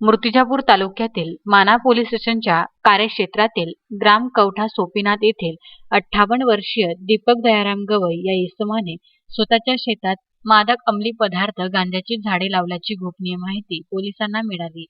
मूर्तिजापूर तालुक्यातील माना पोलीस स्टेशनच्या कार्यक्षेत्रातील ग्राम कवठा सोपीनाथ येथील अठ्ठावन्न वर्षीय दीपक दयाराम गवई या इसमाने स्वतःच्या शेतात मादक अंमली पदार्थ गांजाची झाडे लावल्याची गोपनीय माहिती पोलिसांना मिळाली.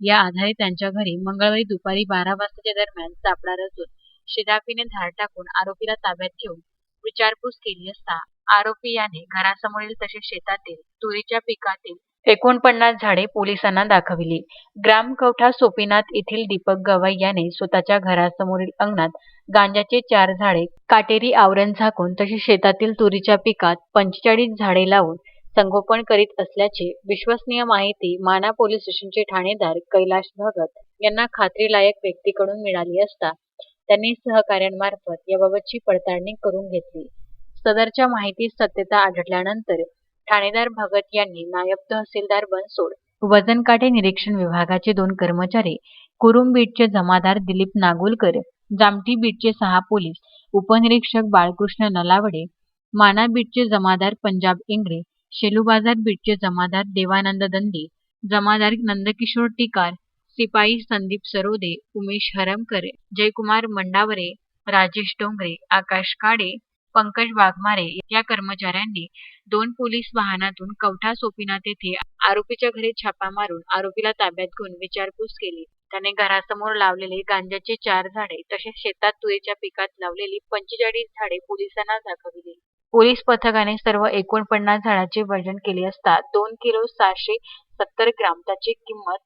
या आधारे त्यांच्या घरी मंगळवारी दुपारी बारा वाजताच्या दरम्यान सापळा रचून शिदाफीने धाड टाकून आरोपीला ताब्यात घेऊन विचारपूस केली असता आरोपी याने घरासमोरील तसेच शेतातील तुरीच्या पिकातील एकोणपन्नास झाडे पोलिसांना दाखविली. ग्राम कवठा सोपीनाथ येथील दीपक गवई याने स्वतःच्या घरासमोरील अंगणात गांजाचे चार झाडे काटेरी आवरण झाकून तसेच शेतातील तुरीच्या पिकात पंचेचाळीस झाडे लावून संगोपन करीत असल्याची विश्वसनीय माहिती माना पोलीस स्टेशनचे ठाणेदार कैलाश भगत यांना खात्रीलायक व्यक्तीकडून मिळाली असता त्यांनी सहकाऱ्यांमार्फत याबाबतची पडताळणी करून घेतली. सदरच्या माहिती सत्यता आढळल्यानंतर ठाणेदार भगत यांनी नायब तहसीलदार बनसोड वजन काटे निरीक्षण विभागाचे दोन कर्मचारी कुरुम बीटचे जमादार दिलीप नागुलकर जामठी बीटचे सहा पोलीस उपनिरीक्षक बाळकृष्ण नलावडे माना बीटचे जमादार पंजाब इंगळे शेलू बाजार बीटचे जमादार देवानंद दंदी जमादार नंदकिशोर टिकार सिपाई संदीप सरोदे उमेश हरमकर जयकुमार मंडावरे राजेश डोंगरे आकाश काडे पंकज वाघमारे या कर्मचाऱ्यांनी दोन पोलीस वाहनातून कवठा सोपीनाथ येथे आरोपीच्या घरी छापा मारून आरोपीला ताब्यात घेऊन विचारपूस केली. त्याने घरासमोर लावलेले गांजाचे चार झाडे तसेच शेतात तुरीच्या पिकात लावलेली पंचेचाळीस झाडे पोलिसांना दाखविली. पोलीस पथकाने सर्व एकोणपन्नास झाडाचे वजन केले असता दोन किलो सहाशे सत्तर ग्राम त्याची किंमत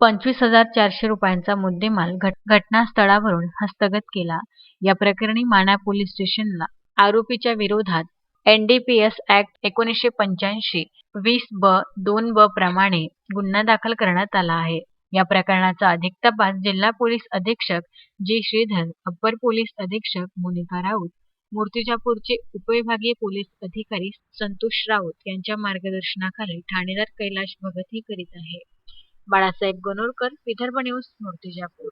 पंचवीस हजार चारशे रुपयांचा मुद्देमाल घटनास्थळावरून हस्तगत केला. या प्रकरणी माना पोलीस स्टेशनला आरोपीच्या विरोधात एनडीपीएस ऍक्ट एकोणीसशे पंच्याऐंशी वीस ब दोन ब प्रमाणे गुन्हा दाखल करण्यात आला आहे. या प्रकरणाचा अधिक तपास जिल्हा पोलीस अधीक्षक जी. श्रीधर अप्पर पोलीस अधीक्षक मोनिका राऊत मूर्तिजापूरचे उपविभागीय पोलीस अधिकारी संतोष राऊत यांच्या मार्गदर्शनाखाली ठाणेदार कैलाश भगत हे करीत आहे. बाळासाहेब गणोरकर विदर्भ न्यूज मूर्तिजापूर.